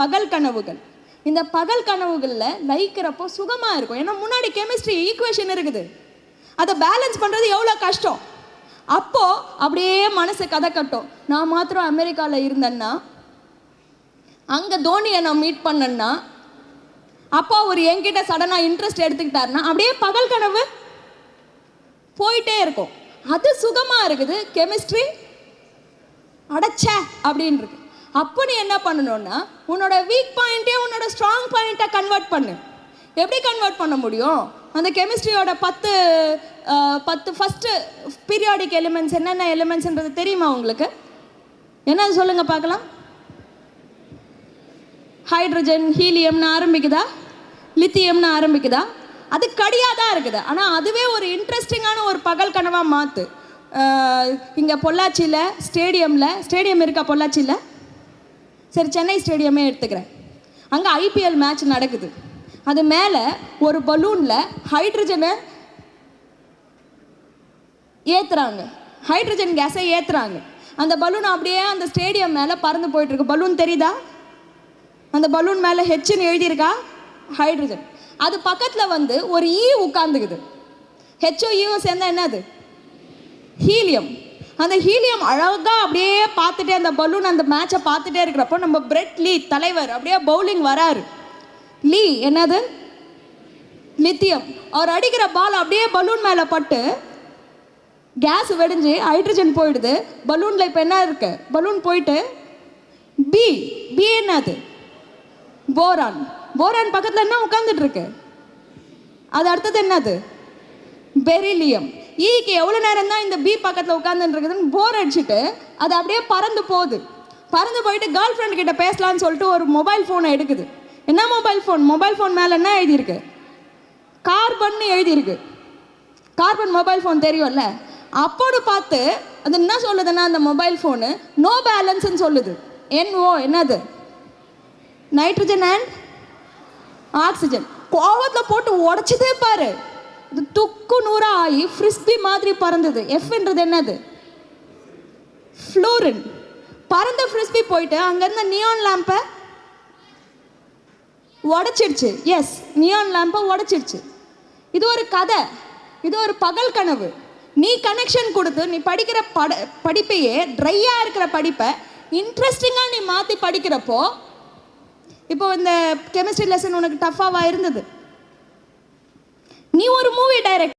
பகல் கனவுகள். இந்த பகல் கனவுகளில் லயிக்கிறப்போ சுகமாக இருக்கும். ஏன்னா முன்னாடி கெமிஸ்ட்ரி ஈக்குவேஷன் இருக்குது. அதை பேலன்ஸ் பண்ணுறது எவ்வளோ கஷ்டம்? அப்போது அப்படியே மனசு கதை கட்டும் நான் மாத்திரம் அமெரிக்காவில் இருந்தேன்னா அங்கே தோனியை நான் மீட் பண்ணேன்னா அப்போ ஒரு என்கிட்ட சடனாக இன்ட்ரெஸ்ட் எடுத்துக்கிட்டாருன்னா அப்படியே பகல் கனவு போயிட்டே இருக்கும். அது சுகமாக இருக்குது. கெமிஸ்ட்ரி அடைச்ச அப்படின்னு இருக்கு அப்போ நீ என்ன பண்ணணும்னா உன்னோட வீக் பாயிண்ட்டே உன்னோட ஸ்ட்ராங் பாயிண்ட்டை கன்வெர்ட் பண்ணு. எப்படி கன்வெர்ட் பண்ண முடியும்? அந்த கெமிஸ்ட்ரியோட பத்து பத்து ஃபஸ்ட்டு பீரியாடிக் எலிமெண்ட்ஸ் என்னென்ன எலிமெண்ட்ஸ்ன்றது தெரியுமா உங்களுக்கு? என்ன சொல்லுங்க பார்க்கலாம். ஹைட்ரஜன் ஹீலியம்னு ஆரம்பிக்குதா? லித்தியம்னு ஆரம்பிக்குதா? அது கடியாக தான் இருக்குது. ஆனால் அதுவே ஒரு இன்ட்ரெஸ்டிங்கான ஒரு பகல் கனவாக மாற்று இங்கே பொள்ளாச்சியில் ஸ்டேடியமில் ஸ்டேடியம் இருக்கா பொள்ளாச்சியில்? சரி சென்னை ஸ்டேடியமே எடுத்துக்கிறேன். அங்கே ஐபிஎல் மேட்ச் நடக்குது. அது மேலே ஒரு பலூனில் ஹைட்ரஜனை ஏற்றுறாங்க ஹைட்ரஜன் கேஸை ஏற்றுறாங்க அந்த பலூன் அப்படியே அந்த ஸ்டேடியம் மேலே பறந்து போயிட்டுருக்கு. பலூன் தெரியுதா? அந்த பலூன் மேலே ஹெச்னு எழுதியிருக்கா? ஹைட்ரஜன் அது பக்கத்தில் வந்து ஒரு e ஈ உட்காந்துக்குது ஹெச்ஓ ஈவும் e சேர்ந்தா என்னது? ஹீலியம். அந்த ஹீலியம் அழகாக அப்படியே பார்த்துட்டே அந்த பலூன் அந்த மேட்சை பார்த்துட்டே இருக்கிறப்போ நம்ம பிரெட் லீ தலைவர் அப்படியே பவுலிங் வராரு. லீ என்னது? லித்தியம் அவர் அடிக்கிற பால் அப்படியே பலூன் மேலே பட்டு கேஸ் வெடிஞ்சு ஹைட்ரஜன் போயிடுது. பலூனில் இப்போ என்ன இருக்கு? பலூன் போயிட்டு பி பி என்னது? போரான் போரான் பக்கத்தில் என்ன உட்காந்துட்டு இருக்கு? அது அடுத்தது என்னது? பெரிலியம் ஈக்கு எவ்வளோ நேரம் தான் இந்த பி பக்கத்தில் உட்காந்துருக்குதுன்னு போர் அடிச்சுட்டு அது அப்படியே பறந்து போகுது. பறந்து போயிட்டு கேர்ள் ஃப்ரெண்ட் கிட்ட பேசலாம்னு சொல்லிட்டு ஒரு மொபைல் ஃபோனை எடுக்குது. என்ன மொபைல் ஃபோன் மொபைல் ஃபோன் மேலே என்ன எழுதியிருக்கு? கார்பன் எழுதியிருக்கு. கார்பன் மொபைல் ஃபோன் தெரியும்ல? அப்போது பார்த்து அது என்ன சொல்லுதுன்னா அந்த மொபைல் ஃபோனு நோ பேலன்ஸ்ன்னு சொல்லுது. என்ஓ என்னது? நைட்ரஜன் அண்ட் ஆக்சிஜன் கோவத்தில் போட்டு உடச்சதே பாரு. இது துக்கு நூறாக ஆகி ஃப்ரிஸ்பி மாதிரி பறந்தது. எஃப்ன்றது என்னது? ஃப்ளோரின் பறந்த ஃப்ரிஸ்பி போயிட்டு அங்கேருந்து நியான் லேம்பை உடச்சிடுச்சு. எஸ் நியான் லேம்பை உடச்சிடுச்சு. இது ஒரு கதை. இது ஒரு பகல் கனவு. நீ கனெக்ஷன் கொடுத்து நீ படிக்கிற பட படிப்பையே ட்ரையாக இருக்கிற படிப்பை இன்ட்ரெஸ்டிங்காக நீ மாற்றி படிக்கிறப்போ இப்போ இந்த கெமிஸ்ட்ரி லெசன் உனக்கு டஃப்பாவா இருந்தது. நீ ஒரு மூவி டைரக்டர்